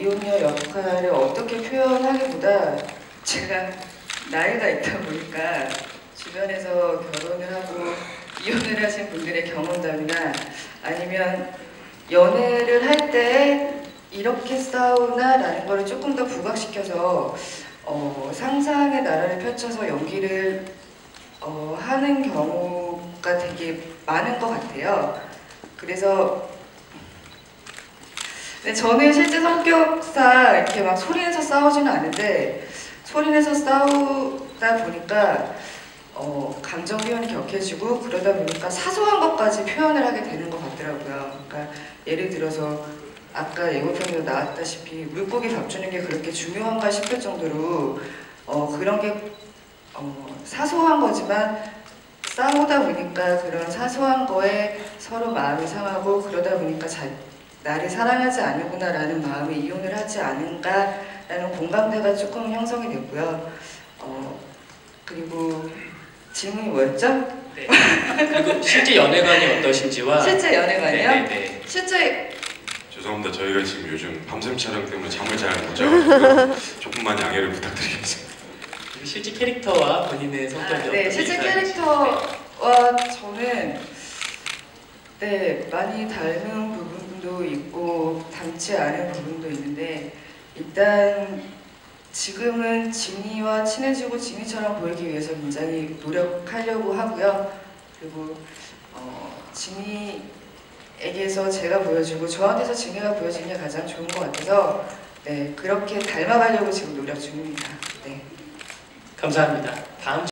이혼녀 역할을 어떻게 표현하기보다 제가 나이가 있다 보니까 주변에서 결혼을 하고 이혼을 하신 분들의 경험담이나 아니면 연애를 할 때 이렇게 싸우나라는 거를 조금 더 부각시켜서 어, 상상의 나라를 펼쳐서 연기를 어, 하는 경우가 되게 많은 것 같아요. 그래서 근데 저는 실제 성격상 이렇게 막 소리내서 싸우지는 않은데 소리내서 싸우다 보니까 어, 감정 표현이 격해지고 그러다 보니까 사소한 것까지 표현을 하게 되는 것 같더라고요. 그러니까 예를 들어서 아까 예고편에도 나왔다시피 물고기 밥 주는 게 그렇게 중요한가 싶을 정도로 어, 그런 게 어, 사소한 거지만 싸우다 보니까 그런 사소한 거에 서로 마음이 상하고 그러다 보니까 자, 나를 사랑하지 않는구나라는 마음에 이혼을 하지 않은가라는 공감대가 조금 형성이 됐고요. 어, 그리고 질문이 뭐였죠? 네. 그리고 실제 연애관이 어떠신지와 실제 연애관이요? 네네네. 실제 죄송합니다. 저희가 지금 요즘 밤샘 촬영 때문에 잠을 잘 못 자가지고 조금만 양해를 부탁드리겠습니다. 실제 캐릭터와 본인의 성격이 아, 네, 어떤 실제. 캐릭터와 저는 네 많이 닮은 부분도 있고 닮지 않은 부분도 있는데 일단 지금은 지니와 친해지고 지니처럼 보이기 위해서 굉장히 노력하려고 하고요. 그리고 어, 지니에게서 제가 보여주고 저한테서 지니가 보여주는 게 가장 좋은 것 같아서 네 그렇게 닮아가려고 지금 노력 중입니다. 네. 감사합니다. 다음